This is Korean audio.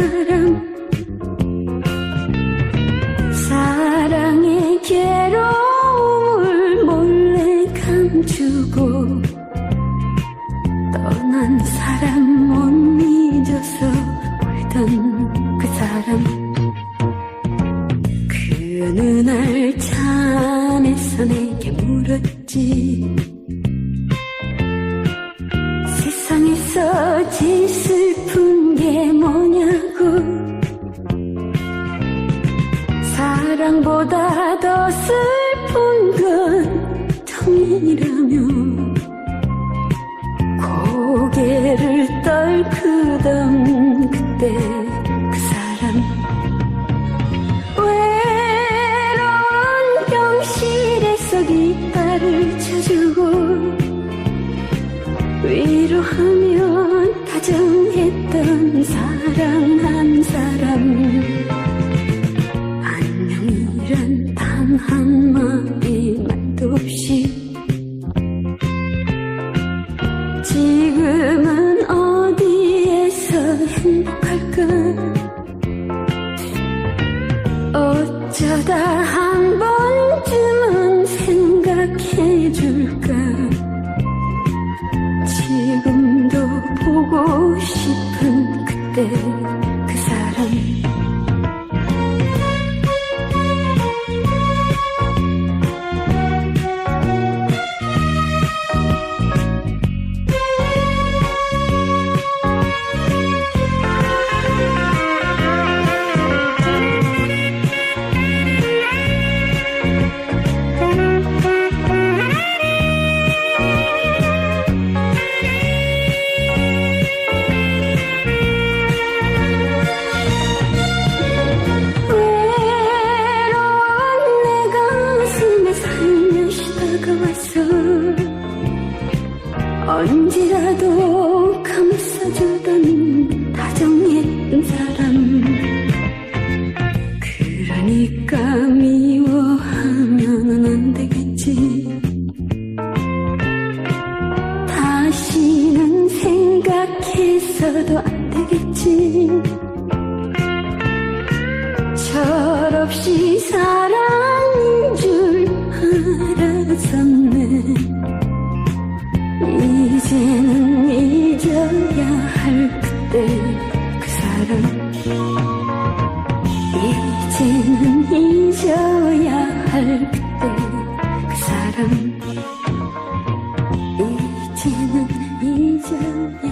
사랑. 사랑의 괴로움을 몰래 감추고 떠난 사람 못 잊어서 울던 그 사람. 그 어느 날 잠에서 내게 물었지. 하며 다정했던 사랑 한 사람. 안녕이란 단 한마디 말도 없이. 지금은 어디에서 행복할까? 어쩌다 한 번쯤은 생각해줄까 antes 언제라도 감싸주던 다정했던 사람. 그러니까 미워하면 안 되겠지. 다시는 생각해서도 안 되겠지. 철없이 사 잊어야 할 그때 그 사람. 잊지는 잊어야